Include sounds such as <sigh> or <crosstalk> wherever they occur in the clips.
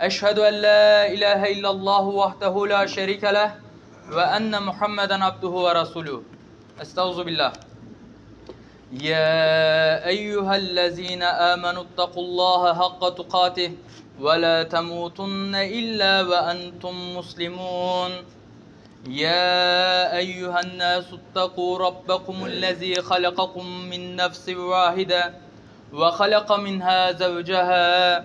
أشهد أن لا إله إلا الله وحده لا شريك له وأن محمدا عبده ورسوله. أستغفر بالله. يا أيها الذين آمنوا اتقوا الله حق تقاته ولا تموتن إلا وأنتم مسلمون. يا أيها الناس اتقوا ربكم الذي خلقكم من نفس واحدة وخلق منها زوجها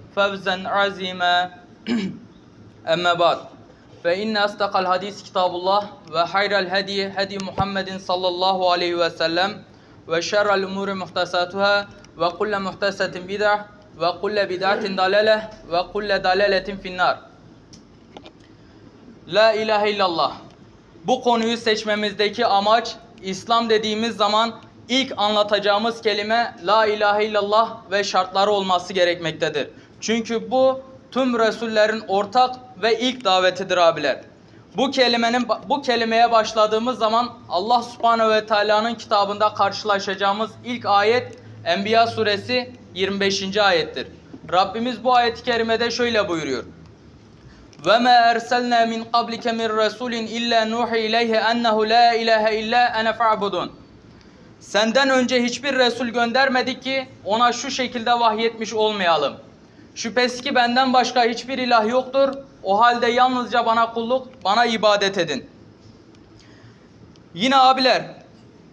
فوزا عظيما <clears throat> أما بعد فإن أصدق الحديث كتاب الله وخير الهدي هدي محمد صلى الله عليه وسلم وشر الأمور محدثاتها وكل محدثة بدعة وكل بدعة ضلالة وكل ضلالة في النار La ilahe illallah. Bu konuyu seçmemizdeki amaç İslam dediğimiz zaman ilk anlatacağımız kelime La ilahe illallah ve şartları olması gerekmektedir. Çünkü bu tüm Resullerin ortak ve ilk davetidir abiler. Bu kelimenin bu kelimeye başladığımız zaman Allah Subhanahu ve Teala'nın kitabında karşılaşacağımız ilk ayet Enbiya suresi 25. ayettir. Rabbimiz bu ayet-i kerimede şöyle buyuruyor. Ve ma erselna min qablike min rasulin illa nuhi ileyhi ennehu la ilahe illa ene fa'budun. Senden önce hiçbir resul göndermedik ki ona şu şekilde vahyetmiş olmayalım. Şüphesiz ki benden başka hiçbir ilah yoktur. O halde yalnızca bana kulluk, bana ibadet edin. Yine abiler,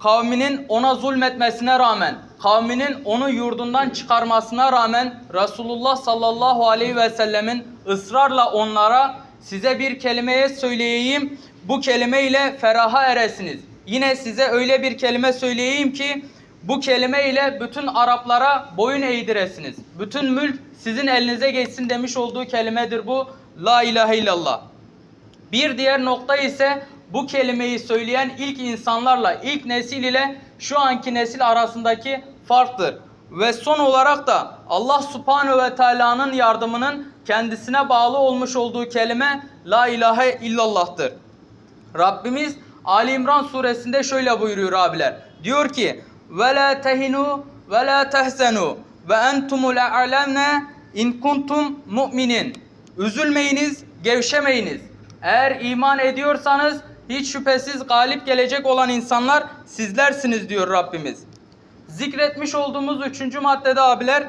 kavminin ona zulmetmesine rağmen, kavminin onu yurdundan çıkarmasına rağmen Resulullah sallallahu aleyhi ve sellemin ısrarla onlara size bir kelimeye söyleyeyim, bu kelime ile feraha eresiniz. Yine size öyle bir kelime söyleyeyim ki bu kelime ile bütün Araplara boyun eğdiresiniz. Bütün mülk sizin elinize geçsin demiş olduğu kelimedir bu. La ilahe illallah. Bir diğer nokta ise bu kelimeyi söyleyen ilk insanlarla, ilk nesil ile şu anki nesil arasındaki farktır. Ve son olarak da Allah subhanehu ve teala'nın yardımının kendisine bağlı olmuş olduğu kelime La ilahe illallah'tır. Rabbimiz Ali İmran suresinde şöyle buyuruyor abiler. Diyor ki ve la tehinu ve la tehzenu ve entumul a'lemne in kuntum mu'minin. Üzülmeyiniz, gevşemeyiniz. Eğer iman ediyorsanız hiç şüphesiz galip gelecek olan insanlar sizlersiniz diyor Rabbimiz. Zikretmiş olduğumuz üçüncü maddede abiler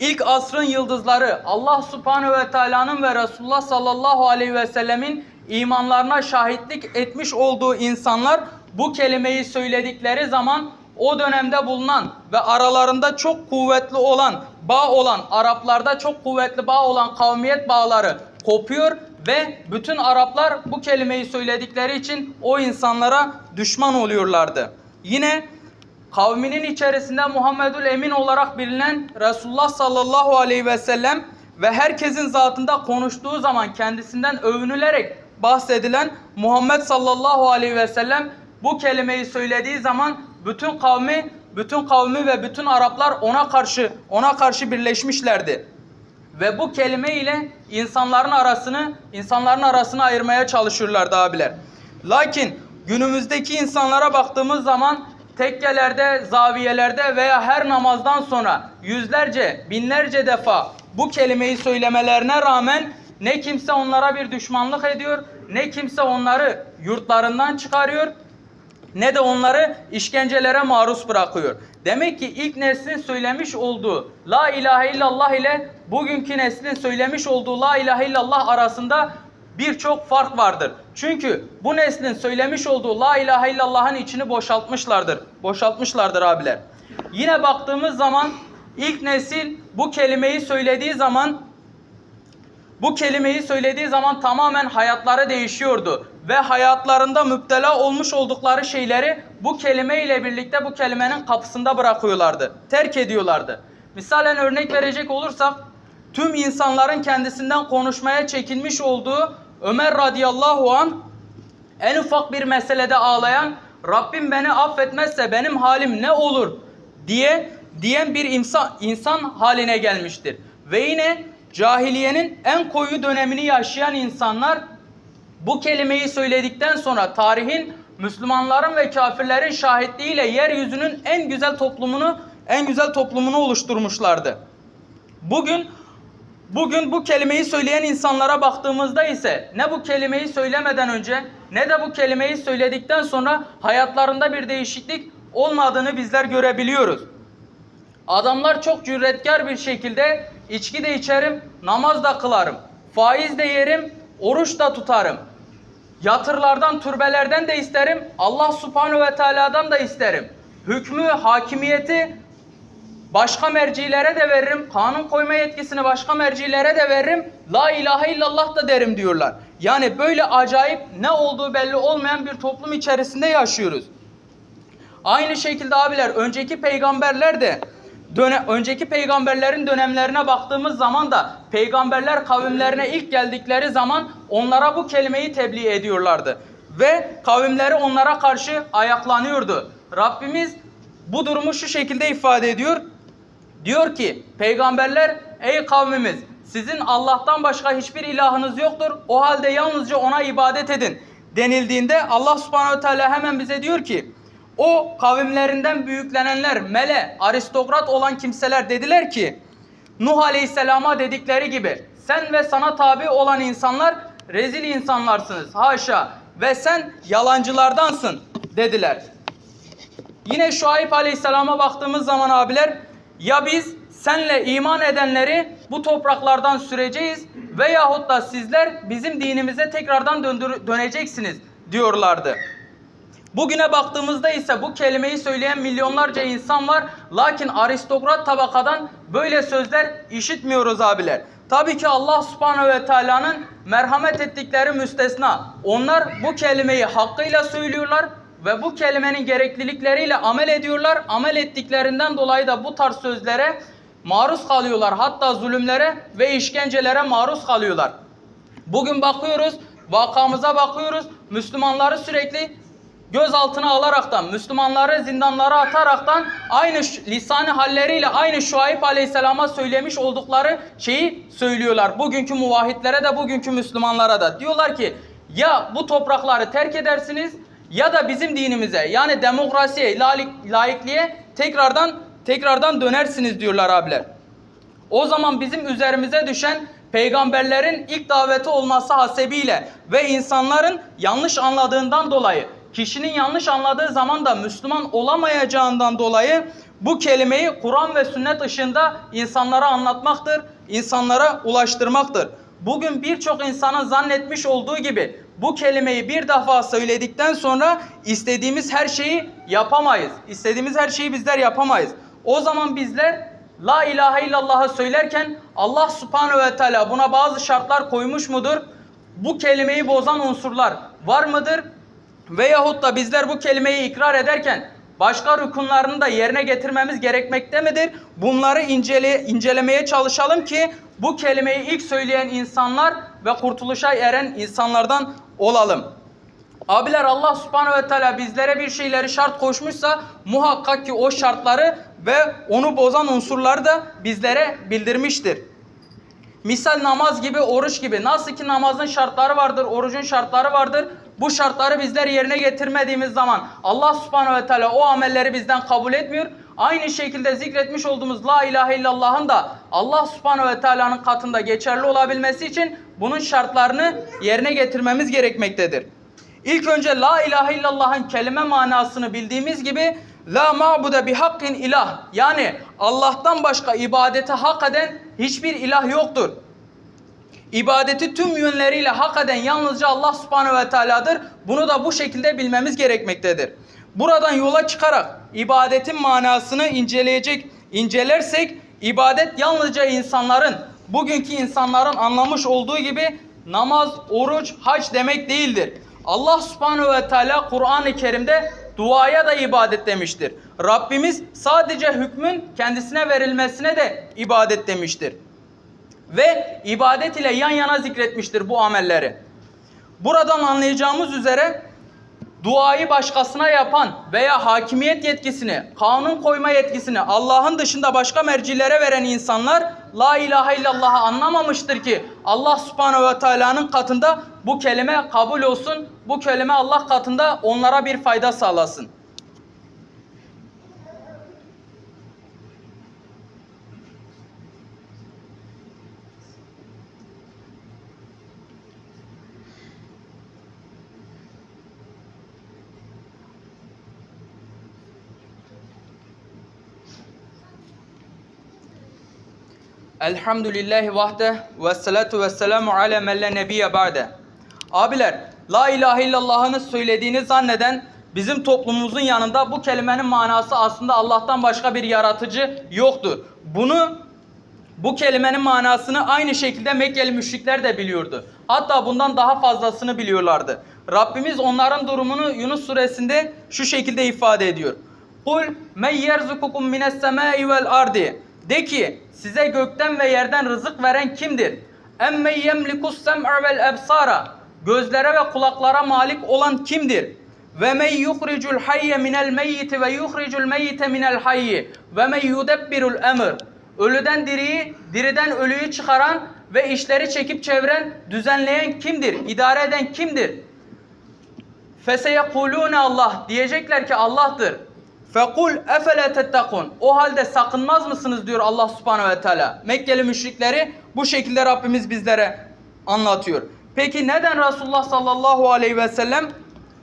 İlk asrın yıldızları Allah Subhanahu ve Teala'nın ve Resulullah sallallahu aleyhi ve sellemin imanlarına şahitlik etmiş olduğu insanlar bu kelimeyi söyledikleri zaman o dönemde bulunan ve aralarında çok kuvvetli olan, bağ olan, Araplarda çok kuvvetli bağ olan kavmiyet bağları kopuyor ve bütün Araplar bu kelimeyi söyledikleri için o insanlara düşman oluyorlardı. Yine kavminin içerisinde Muhammedül Emin olarak bilinen Resulullah sallallahu aleyhi ve sellem ve herkesin zatında konuştuğu zaman kendisinden övünülerek bahsedilen Muhammed sallallahu aleyhi ve sellem bu kelimeyi söylediği zaman bütün kavmi, bütün kavmi ve bütün Araplar ona karşı ona karşı birleşmişlerdi. Ve bu kelime ile insanların arasını insanların arasını ayırmaya çalışıyorlardı abiler. Lakin günümüzdeki insanlara baktığımız zaman tekkelerde, zaviyelerde veya her namazdan sonra yüzlerce, binlerce defa bu kelimeyi söylemelerine rağmen ne kimse onlara bir düşmanlık ediyor, ne kimse onları yurtlarından çıkarıyor, ne de onları işkencelere maruz bırakıyor. Demek ki ilk neslin söylemiş olduğu La ilahe illallah ile bugünkü neslin söylemiş olduğu La ilahe illallah arasında birçok fark vardır. Çünkü bu neslin söylemiş olduğu la ilahe illallah'ın içini boşaltmışlardır. Boşaltmışlardır abiler. Yine baktığımız zaman ilk nesil bu kelimeyi söylediği zaman bu kelimeyi söylediği zaman tamamen hayatları değişiyordu ve hayatlarında müptela olmuş oldukları şeyleri bu kelime ile birlikte bu kelimenin kapısında bırakıyorlardı. Terk ediyorlardı. Misalen örnek verecek olursak tüm insanların kendisinden konuşmaya çekinmiş olduğu Ömer radıyallahu an en ufak bir meselede ağlayan Rabbim beni affetmezse benim halim ne olur diye diyen bir insan, insan haline gelmiştir. Ve yine cahiliyenin en koyu dönemini yaşayan insanlar bu kelimeyi söyledikten sonra tarihin Müslümanların ve kafirlerin şahitliğiyle yeryüzünün en güzel toplumunu en güzel toplumunu oluşturmuşlardı. Bugün Bugün bu kelimeyi söyleyen insanlara baktığımızda ise ne bu kelimeyi söylemeden önce ne de bu kelimeyi söyledikten sonra hayatlarında bir değişiklik olmadığını bizler görebiliyoruz. Adamlar çok cüretkar bir şekilde içki de içerim, namaz da kılarım, faiz de yerim, oruç da tutarım. Yatırlardan, türbelerden de isterim, Allah subhanahu ve teala'dan da isterim. Hükmü, hakimiyeti başka mercilere de veririm. Kanun koyma yetkisini başka mercilere de veririm. La ilahe illallah da derim diyorlar. Yani böyle acayip ne olduğu belli olmayan bir toplum içerisinde yaşıyoruz. Aynı şekilde abiler önceki peygamberler de döne, önceki peygamberlerin dönemlerine baktığımız zaman da peygamberler kavimlerine ilk geldikleri zaman onlara bu kelimeyi tebliğ ediyorlardı. Ve kavimleri onlara karşı ayaklanıyordu. Rabbimiz bu durumu şu şekilde ifade ediyor. Diyor ki peygamberler ey kavmimiz sizin Allah'tan başka hiçbir ilahınız yoktur. O halde yalnızca ona ibadet edin denildiğinde Allah subhanahu teala hemen bize diyor ki o kavimlerinden büyüklenenler, mele, aristokrat olan kimseler dediler ki Nuh Aleyhisselam'a dedikleri gibi sen ve sana tabi olan insanlar rezil insanlarsınız haşa ve sen yalancılardansın dediler. Yine Şuayb Aleyhisselam'a baktığımız zaman abiler ya biz senle iman edenleri bu topraklardan süreceğiz veyahut da sizler bizim dinimize tekrardan döneceksiniz diyorlardı. Bugüne baktığımızda ise bu kelimeyi söyleyen milyonlarca insan var. Lakin aristokrat tabakadan böyle sözler işitmiyoruz abiler. Tabii ki Allah subhanehu ve teala'nın merhamet ettikleri müstesna. Onlar bu kelimeyi hakkıyla söylüyorlar ve bu kelimenin gereklilikleriyle amel ediyorlar. Amel ettiklerinden dolayı da bu tarz sözlere maruz kalıyorlar. Hatta zulümlere ve işkencelere maruz kalıyorlar. Bugün bakıyoruz, vakamıza bakıyoruz. Müslümanları sürekli gözaltına alaraktan, Müslümanları zindanlara ataraktan aynı lisanı halleriyle aynı Şuayb Aleyhisselam'a söylemiş oldukları şeyi söylüyorlar. Bugünkü muvahitlere de bugünkü Müslümanlara da. Diyorlar ki ya bu toprakları terk edersiniz ya da bizim dinimize yani demokrasiye, laik- laikliğe tekrardan tekrardan dönersiniz diyorlar abiler. O zaman bizim üzerimize düşen peygamberlerin ilk daveti olması hasebiyle ve insanların yanlış anladığından dolayı kişinin yanlış anladığı zaman da Müslüman olamayacağından dolayı bu kelimeyi Kur'an ve sünnet ışığında insanlara anlatmaktır, insanlara ulaştırmaktır. Bugün birçok insanın zannetmiş olduğu gibi bu kelimeyi bir defa söyledikten sonra istediğimiz her şeyi yapamayız. İstediğimiz her şeyi bizler yapamayız. O zaman bizler La ilahe illallah'ı söylerken Allah subhanehu ve teala buna bazı şartlar koymuş mudur? Bu kelimeyi bozan unsurlar var mıdır? Veyahut da bizler bu kelimeyi ikrar ederken başka rükunlarını da yerine getirmemiz gerekmekte midir? Bunları incele, incelemeye çalışalım ki bu kelimeyi ilk söyleyen insanlar ve kurtuluşa eren insanlardan olalım. Abiler Allah subhanehu ve teala bizlere bir şeyleri şart koşmuşsa muhakkak ki o şartları ve onu bozan unsurları da bizlere bildirmiştir. Misal namaz gibi, oruç gibi. Nasıl ki namazın şartları vardır, orucun şartları vardır. Bu şartları bizler yerine getirmediğimiz zaman Allah subhanehu ve teala o amelleri bizden kabul etmiyor. Aynı şekilde zikretmiş olduğumuz La ilahe illallah'ın da Allah subhanehu ve teala'nın katında geçerli olabilmesi için bunun şartlarını yerine getirmemiz gerekmektedir. İlk önce La ilahe illallah'ın kelime manasını bildiğimiz gibi La ma'bude bi hakkin ilah yani Allah'tan başka ibadete hak eden hiçbir ilah yoktur. İbadeti tüm yönleriyle hak eden yalnızca Allah subhanehu ve teala'dır. Bunu da bu şekilde bilmemiz gerekmektedir. Buradan yola çıkarak ibadetin manasını inceleyecek, incelersek ibadet yalnızca insanların, bugünkü insanların anlamış olduğu gibi namaz, oruç, hac demek değildir. Allah subhanehu ve teala Kur'an-ı Kerim'de duaya da ibadet demiştir. Rabbimiz sadece hükmün kendisine verilmesine de ibadet demiştir. Ve ibadet ile yan yana zikretmiştir bu amelleri. Buradan anlayacağımız üzere duayı başkasına yapan veya hakimiyet yetkisini, kanun koyma yetkisini Allah'ın dışında başka mercilere veren insanlar La ilahe illallah'ı anlamamıştır ki Allah subhanehu ve teala'nın katında bu kelime kabul olsun, bu kelime Allah katında onlara bir fayda sağlasın. Elhamdülillahi vahde ve salatu ve selamu ala men la nebiyye ba'de. Abiler, la ilahe illallah'ını söylediğini zanneden bizim toplumumuzun yanında bu kelimenin manası aslında Allah'tan başka bir yaratıcı yoktur. Bunu bu kelimenin manasını aynı şekilde Mekkeli müşrikler de biliyordu. Hatta bundan daha fazlasını biliyorlardı. Rabbimiz onların durumunu Yunus suresinde şu şekilde ifade ediyor. Kul men yerzukukum mines semai vel ardi. De ki size gökten ve yerden rızık veren kimdir? Emme yemlikus sem'a vel ebsara. Gözlere ve kulaklara malik olan kimdir? Ve men yuhricul hayye minel meyyiti ve yuhricul meyyite minel hayyi ve men yudebbirul emr. Ölüden diriyi, diriden ölüyü çıkaran ve işleri çekip çeviren, düzenleyen kimdir? İdare eden kimdir? Feseyekulune Allah diyecekler ki Allah'tır. Fekul efele tettekun. O halde sakınmaz mısınız diyor Allah subhanehu ve teala. Mekkeli müşrikleri bu şekilde Rabbimiz bizlere anlatıyor. Peki neden Resulullah sallallahu aleyhi ve sellem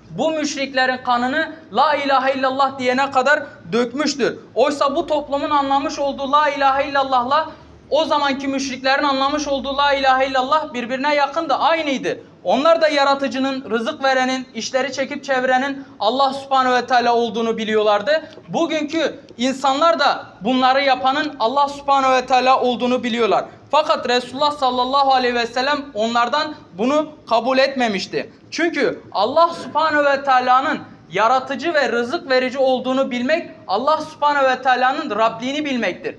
bu müşriklerin kanını la ilahe illallah diyene kadar dökmüştür. Oysa bu toplumun anlamış olduğu la ilahe illallahla o zamanki müşriklerin anlamış olduğu la ilahe illallah birbirine yakındı, aynıydı. Onlar da yaratıcının, rızık verenin, işleri çekip çevirenin Allah subhanehu ve teala olduğunu biliyorlardı. Bugünkü insanlar da bunları yapanın Allah subhanehu ve teala olduğunu biliyorlar. Fakat Resulullah sallallahu aleyhi ve sellem onlardan bunu kabul etmemişti. Çünkü Allah subhanehu ve teala'nın yaratıcı ve rızık verici olduğunu bilmek Allah subhanehu ve teala'nın Rabliğini bilmektir.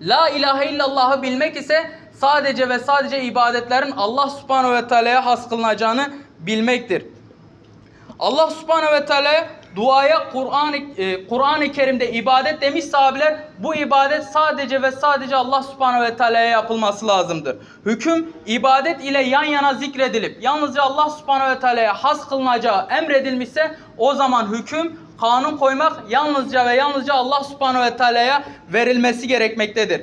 La ilahe illallah'ı bilmek ise sadece ve sadece ibadetlerin Allah subhanehu ve teala'ya has kılınacağını bilmektir. Allah subhanehu ve teala duaya Kur'an-ı e, Kerim'de ibadet demiş sahabeler bu ibadet sadece ve sadece Allah subhanehu ve teala'ya yapılması lazımdır. Hüküm ibadet ile yan yana zikredilip yalnızca Allah subhanehu ve teala'ya has kılınacağı emredilmişse o zaman hüküm kanun koymak yalnızca ve yalnızca Allah subhanehu ve teala'ya verilmesi gerekmektedir.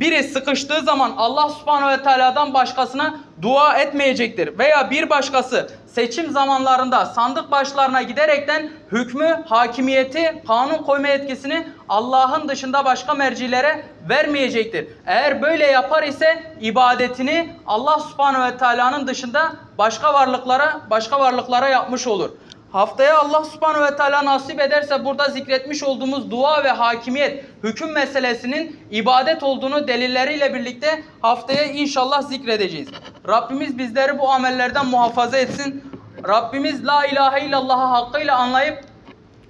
Biri sıkıştığı zaman Allah subhanehu ve teala'dan başkasına dua etmeyecektir. Veya bir başkası seçim zamanlarında sandık başlarına giderekten hükmü, hakimiyeti, kanun koyma yetkisini Allah'ın dışında başka mercilere vermeyecektir. Eğer böyle yapar ise ibadetini Allah subhanehu ve teala'nın dışında başka varlıklara, başka varlıklara yapmış olur. Haftaya Allah subhanehu ve teala nasip ederse burada zikretmiş olduğumuz dua ve hakimiyet, hüküm meselesinin ibadet olduğunu delilleriyle birlikte haftaya inşallah zikredeceğiz. Rabbimiz bizleri bu amellerden muhafaza etsin. Rabbimiz la ilahe illallah'ı hakkıyla anlayıp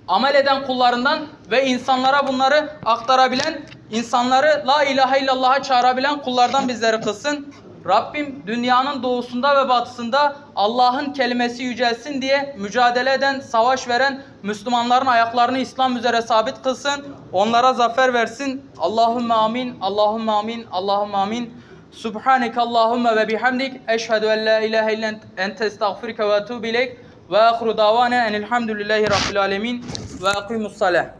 amel eden kullarından ve insanlara bunları aktarabilen, insanları la ilahe illallah'a çağırabilen kullardan bizleri kılsın. Rabbim dünyanın doğusunda ve batısında Allah'ın kelimesi yücelsin diye mücadele eden, savaş veren Müslümanların ayaklarını İslam üzere sabit kılsın. Onlara zafer versin. Allahümme amin, Allahümme amin, Allahümme amin. Subhaneke Allahümme ve bihamdik. Eşhedü en la ilahe illen ente estağfirke ve etubu ileyk. Ve ahru davana enilhamdülillahi rabbil alemin. Ve akimus salah.